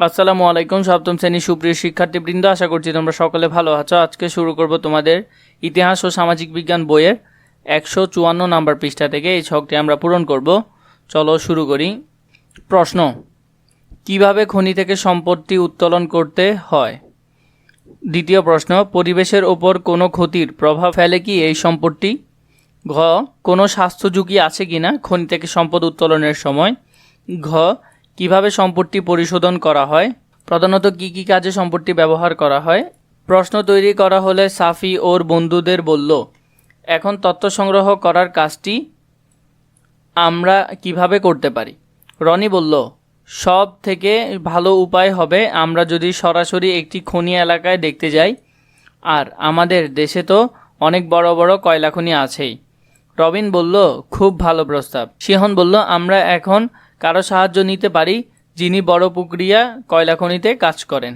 আসসালামু আলাইকুম, সপ্তম শ্রেণির সুপ্রিয় শিক্ষার্থীবৃন্দ। আশা করছি তোমরা সকলে ভালো আছো। আজকে শুরু করব তোমাদের ইতিহাস ও সামাজিক বিজ্ঞান বইয়ের একশো চুয়ান্ন নাম্বার পৃষ্ঠা থেকে। এই ছকটি আমরা পূরণ করব। চলো শুরু করি। প্রশ্ন, কীভাবে খনি থেকে সম্পত্তি উত্তোলন করতে হয়? দ্বিতীয় প্রশ্ন, পরিবেশের ওপর কোনো ক্ষতির প্রভাব ফেলে কি এই সম্পত্তি? ঘ, কোনো স্বাস্থ্য ঝুঁকি আছে কি না খনি থেকে সম্পদ উত্তোলনের সময়? ঘ কীভাবে সম্পত্তি পরিশোধন করা হয়? প্রধানত কি কি কাজে সম্পত্তি ব্যবহার করা হয়? প্রশ্ন তৈরি করা হলে সাফি ওর বন্ধুদের বলল, এখন তথ্য সংগ্রহ করার কাজটি আমরা কীভাবে করতে পারি? রনি বলল, সব থেকে ভালো উপায় হবে আমরা যদি সরাসরি একটি খনি এলাকায় দেখতে যাই। আর আমাদের দেশে তো অনেক বড় বড় কয়লা খনি আছেই। রবিন বলল, খুব ভালো প্রস্তাব। সিহন বলল, আমরা এখন কারও সাহায্য নিতে পারি যিনি বড় পুকুরিয়া কয়লা খনিতে কাজ করেন।